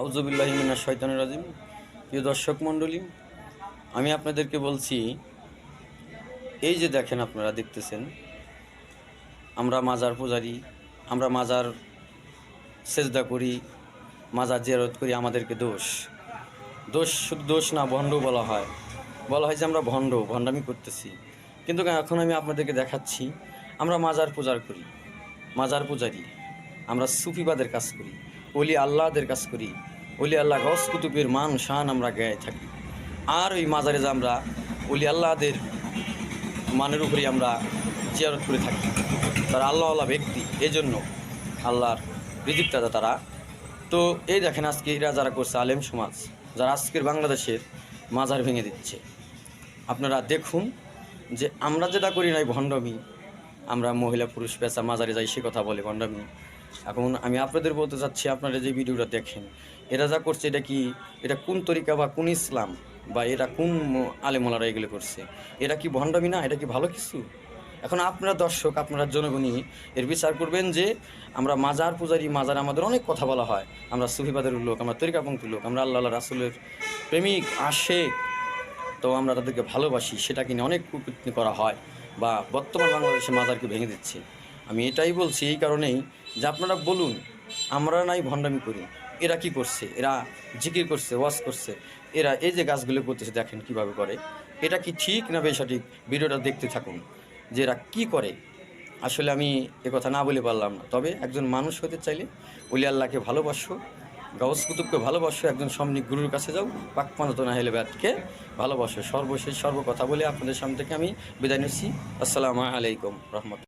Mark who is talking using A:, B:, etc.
A: আউজবিল্লাহিমিনা শৈতান রাজিম। প্রিয় দর্শক মণ্ডলী, আমি আপনাদেরকে বলছি, এই যে দেখেন আপনারা, দেখতেছেন, আমরা মাজার পূজারি, আমরা মাজার সেজদা করি, মাজার জিয়ারত করি, আমাদেরকে দোষ। দোষ শুধু দোষ না, ভণ্ড বলা হয়। বলা হয় যে আমরা ভণ্ড, ভণ্ডামি করতেছি। কিন্তু এখন আমি আপনাদেরকে দেখাচ্ছি, আমরা মাজার পূজার করি, মাজার পূজারি, আমরা সুফিবাদের কাজ করি অলি আল্লাহদের কাজ করি অলি আল্লাহ গস কুতুবের মান, শান আমরা গায়ে থাকি। আর ওই মাজারে আমরা অলি আল্লাহদের মানের উপরে আমরা জিয়ারত করে থাকি। তারা আল্লাহ আল্লাহ ব্যক্তি এই জন্য আল্লাহর রিজিকদাতা তারা। তো এই দেখেন আজকে এরা যারা করছে আলেম সমাজ, যারা আজকের বাংলাদেশের মাজার ভেঙে দিচ্ছে। আপনারা দেখুন যে আমরা যেটা করি নাই, ভণ্ডমি। আমরা মহিলা, পুরুষ পেশা মাজারে যাই সে কথা বলে ভণ্ডমি। এখন আমি আপনাদের বলতে চাচ্ছি, আপনারা যে ভিডিওটা দেখেন, এরা যা করছে এটা কি, এটা কোন তরিকা বা কোন ইসলাম বা এরা কোন আলেমলারা এগুলো করছে? এটা কি ভণ্ডামি না? এটা কি ভালো কিছু? এখন আপনারা দর্শক, আপনারা জনগণই এর বিচার করবেন যে আমরা মাজার পূজারি, মাজার আমাদের অনেক কথা বলা হয়। আমরা সুফিবাদের লোক, আমরা তরিকাপন্থী লোক, আমরা আল্লাহ রাসুলের প্রেমিক, আশেক। তো আমরা তাদেরকে ভালোবাসি, সেটা কিনে অনেক কুকৃতি করা হয় বা বর্তমান বাংলাদেশে মাজারকে ভেঙে দিচ্ছে। আমি এটাই বলছি এই কারণেই যে আপনারা বলুন, আমরা নাই ভণ্ডামি করি। এরা কি করছে? এরা জিকির করছে ওয়াশ করছে। এরা এই যে গাছগুলো করতেছে, দেখেন কীভাবে করে। এটা কি ঠিক না বেসঠিক? ভিডিওটা দেখতে থাকুন যে এরা কী করে। আসলে আমি কথা না বলে পারলাম না। তবে একজন মানুষ হতে চাইলে উলি আল্লাহকে ভালোবাসো, গাউস কুতুবকে ভালোবাসো, একজন সমনিক গুরুর কাছে যাও পাকপানত না হেলে ব্যাটকে ভালোবাসো। সর্বশেষ সর্ব কথা বলে আপনাদের সামনে থেকে আমি বিদায় নিচ্ছি। আসসালামু আলাইকুম রহমত